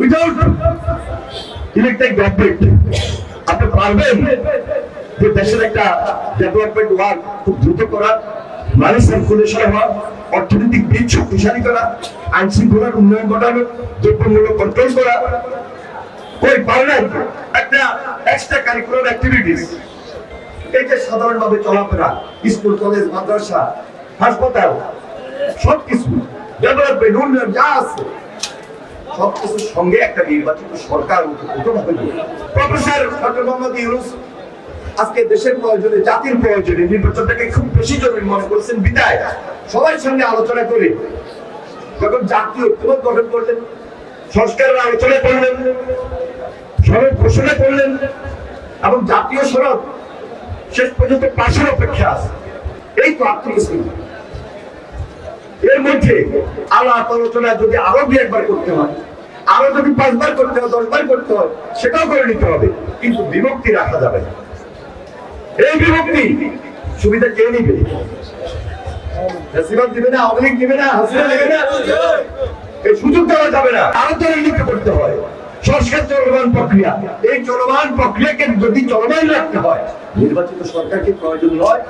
Without electric আপনি পারবেন যে দেশের একটা ডেভেলপমেন্ট ওয়ার্ক খুব দ্রুত করা মানি সার্কুলেশন হওয়া, অর্থনৈতিক বীজ শক্তিশালী করা, আইন শৃঙ্খলার উন্নয়ন ঘটানো, দ্রব্যমূল্য কন্ট্রোল করা। কই পারলেন একটা এক্সট্রা কারিকুলার অ্যাক্টিভিটিস এই যে সাধারণভাবে চলাফেরা, স্কুল, কলেজ, মাদ্রাসা, হাসপাতাল, সবকিছু ডেভেলপমেন্ট উন্নয়ন, যা আছে সবকিছুর সঙ্গে একটা নির্বাচিত সরকার প্রফেসর ডক্টর মোহাম্মদ ইউনুস, আজকে দেশের প্রয়োজনে, জাতির প্রয়োজনে নির্বাচনটাকে খুব বেশি জরুরি মনে করছেন বিদায় সবার সঙ্গে আলোচনা করে যখন জাতীয় ঐক্যমত গঠন করলেন, সংস্কারের আলোচনা করলেন সড়ক ঘোষণা করলেন, এবং জাতীয় সড়ক শেষ পর্যন্ত পাশের অপেক্ষা আছে। এই তো আত্মবিশ্বাস এর মধ্যে আলাপ আলোচনা যদি আরও দু একবার করতে হয় আরও যদি পাঁচবার করতে হয়, দশবার করতে হয়, সেটাও করে নিতে হবে। কিন্তু বিভক্তি রাখা যাবে এই বিভক্তি সুবিধা কে নিবে? প্রক্রিয়াকে যদি রাখতে হয়, নির্বাচিত সরকারকে প্রয়োজন নয়।